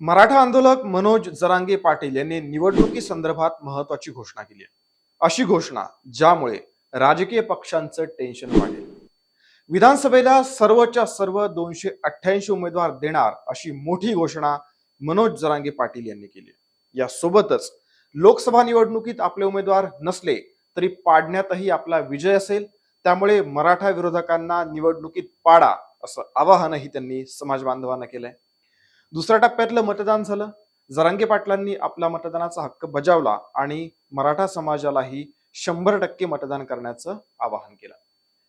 मराठा आंदोलक मनोज जरांगे पाटील यांनी निवडणुकी संदर्भात महत्वाची घोषणा केली आहे. अशी घोषणा ज्यामुळे राजकीय पक्षांचं टेन्शन वाढेल. विधानसभेला सर्वच्या सर्व दोनशे अठ्ठ्याऐंशी उमेदवार देणार अशी मोठी घोषणा मनोज जरांगे पाटील यांनी केली यासोबतच लोकसभा निवडणुकीत आपले उमेदवार नसले तरी पाडण्यातही आपला विजय असेल. त्यामुळे मराठा विरोधकांना निवडणुकीत पाडा असं आवाहनही त्यांनी समाज बांधवांना केलंय. दुसऱ्या टप्प्यातलं मतदान झालं. जरांगे पाटलांनी आपला मतदानाचा हक्क बजावला आणि मराठा समाजालाही शंभर टक्के मतदान करण्याचं आवाहन केलं.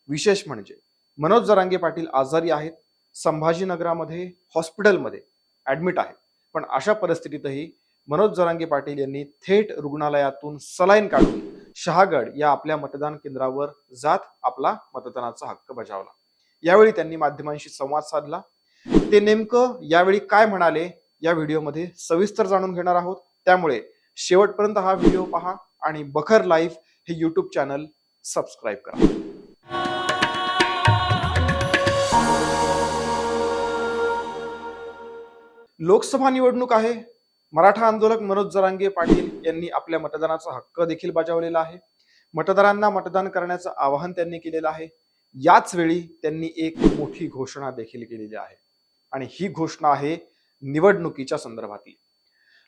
विशेष म्हणजे मनोज जरांगे पाटील आजारी आहेत संभाजीनगरामध्ये हॉस्पिटलमध्ये ऍडमिट आहेत. पण अशा परिस्थितीतही मनोज जरांगे पाटील यांनी थेट रुग्णालयातून सलाईन काढून शहागड या आपल्या मतदान केंद्रावर जात आपला मतदानाचा हक्क बजावला. यावेळी त्यांनी माध्यमांशी संवाद साधला. ते नेमकं यावेळी काय म्हणाले या व्हिडिओमध्ये सविस्तर जाणून घेणार आहोत. त्यामुळे शेवटपर्यंत हा व्हिडिओ पहा आणि बखर लाईफ हे यूट्यूब चॅनल सबस्क्राईब करा. लोकसभा निवडणूक आहे. मराठा आंदोलक मनोज जरांगे पाटील यांनी आपल्या मतदानाचा हक्क देखील बजावलेला आहे. मतदारांना मतदान करण्याचं आवाहन त्यांनी केलेलं आहे. याच वेळी त्यांनी एक मोठी घोषणा देखील केलेली आहे. आणि ही घोषणा आहे निवडणुकीच्या संदर्भातली.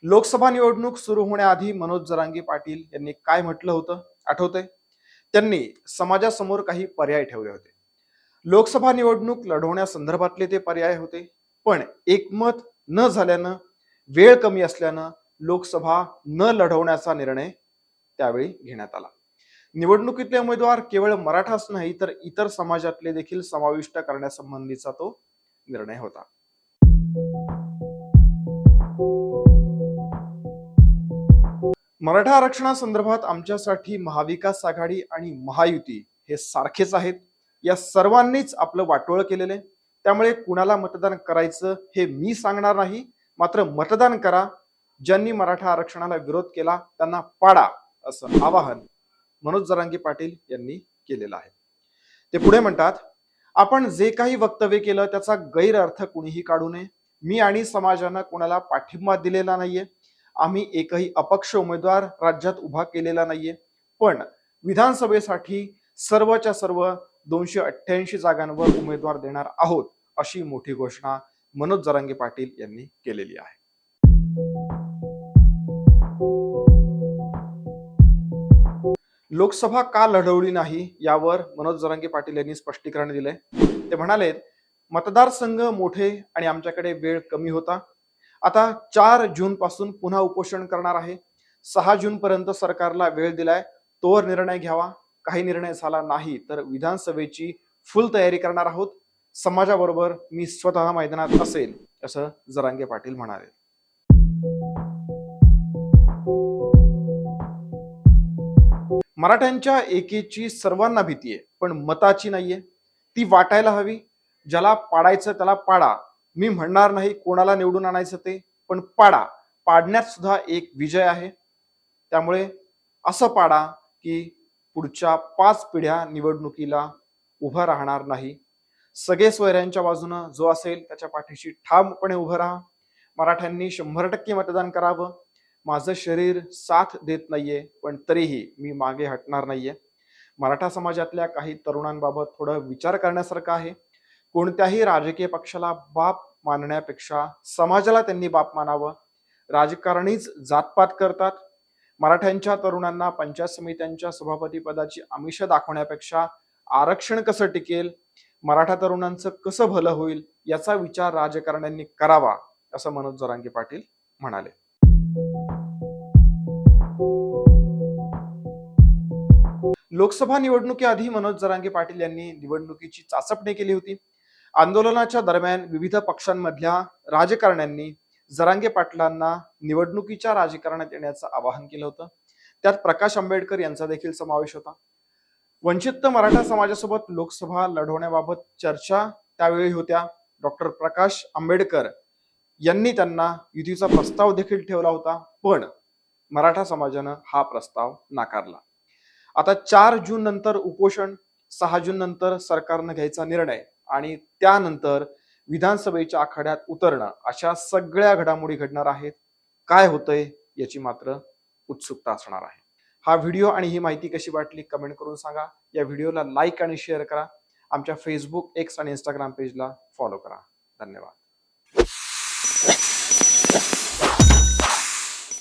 लोकसभा निवडणूक सुरू होण्याआधी मनोज जरांगी पाटील यांनी काय म्हटलं होतं? आठवतंय? त्यांनी समाजासमोर काही पर्याय ठेवले होते. लोकसभा निवडणूक लढवण्यासंदर्भातले ते पर्याय होते पण एकमत न झाल्यानं वेळ कमी असल्यानं लोकसभा न लढवण्याचा निर्णय त्यावेळी घेण्यात आला. निवडणुकीतले उमेदवार केवळ मराठाच नाही तर इतर समाजातले देखील समाविष्ट करण्यासंबंधीचा तो निर्णय होता. मराठा आरक्षणासंदर्भात आमच्यासाठी महाविकास आघाडी आणि महायुती हे सारखेच आहेत. या सर्वांनीच आपलं वाटोळ केलेलं आहे. त्यामुळे कुणाला मतदान करायचं हे मी सांगणार नाही. मात्र मतदान करा. ज्यांनी मराठा आरक्षणाला विरोध केला त्यांना पाडा असं आवाहन मनोज जरांगी पाटील यांनी केलेलं आहे. ते पुढे म्हणतात आपण जे काही वक्तव्य केलं त्याचा गैरअर्थ कुणीही काढू नये. मी आणि समाजानं कोणाला पाठिंबा दिलेला नाहीये. आम्ही एकही अपक्ष उमेदवार राज्यात उभा केलेला नाहीये. पण विधानसभेसाठी सर्वच्या सर्व दोनशे अठ्ठ्याऐंशी जागांवर उमेदवार देणार आहोत अशी मोठी घोषणा मनोज जरांगे पाटील यांनी केलेली आहे. लोकसभा का लढवली नाही यावर मनोज जरांगे पाटील यांनी स्पष्टीकरण दिलंय. ते म्हणाले मतदारसंघ मोठे आणि आमच्याकडे वेळ कमी होता. आता चार जून पासून पुन्हा उपोषण करणार आहे. सहा जून पर्यंत सरकारला वेळ दिलाय तोवर निर्णय घ्यावा. काही निर्णय झाला नाही तर विधानसभेची फुल तयारी करणार आहोत. समाजाबरोबर मी स्वतः मैदानात असेल असं जरांगे पाटील म्हणाले. मराठ्यांच्या एकेची सर्वांना भीती आहे पण मताची नाहीये. ती वाटायला हवी. ज्याला पाडायचं त्याला पाडा. मी म्हणणार नाही कोणाला निवडून आणायचं ते पण पाडा. पाडण्यात सुद्धा एक विजय आहे. त्यामुळे असं पाडा की पुढच्या पाच पिढ्या निवडणुकीला उभं राहणार नाही. सगळे सोयऱ्यांच्या बाजूनं जो असेल त्याच्या पाठीशी ठामपणे उभं राहा. मराठ्यांनी शंभर टक्के मतदान करावं. माझं शरीर साथ देत नाहीये पण तरीही मी मागे हटणार नाहीये. मराठा समाजातल्या काही तरुणांबाबत थोडं विचार करण्यासारखं आहे. कोणत्याही राजकीय पक्षाला बाप मानण्यापेक्षा समाजाला त्यांनी बाप मानावं. राजकारणीच जातपात करतात. मराठ्यांच्या तरुणांना पंचायत समित्यांच्या सभापती पदाची आमिष दाखवण्यापेक्षा आरक्षण कसं टिकेल? मराठा तरुणांचं कसं भलं होईल? याचा विचार राजकारण्यांनी करावा असं मनोज जरांगे पाटील म्हणाले. लोकसभा निवडणुकीआधी मनोज जरांगे पाटील यांनी निवडणुकीची चाचपणी केली होती. आंदोलनाच्या दरम्यान विविध पक्षांमधल्या राजकारण्यांनी जरांगे पाटलांना निवडणुकीच्या राजकारणात येण्याचं आवाहन केलं होतं. त्यात प्रकाश आंबेडकर यांचा देखील समावेश होता. वंचित मराठा समाजासोबत लोकसभा लढवण्याबाबत चर्चा त्यावेळी होत्या. डॉक्टर प्रकाश आंबेडकर यांनी त्यांना युतीचा प्रस्ताव देखील ठेवला होता पण मराठा समाजानं हा प्रस्ताव नाकारला. आता चार जून नंतर उपोषण सहा जून नंतर सरकारनं घ्यायचा निर्णय आणि त्यानंतर विधानसभेच्या आखाड्यात उतरणं अशा सगळ्या घडामोडी घडणार आहेत. काय होतंय याची मात्र उत्सुकता असणार आहे. हा व्हिडिओ आणि ही माहिती कशी वाटली कमेंट करून सांगा. या व्हिडिओला लाईक आणि शेअर करा. आमच्या फेसबुक एक्स आणि इंस्टाग्राम पेजला फॉलो करा. धन्यवाद.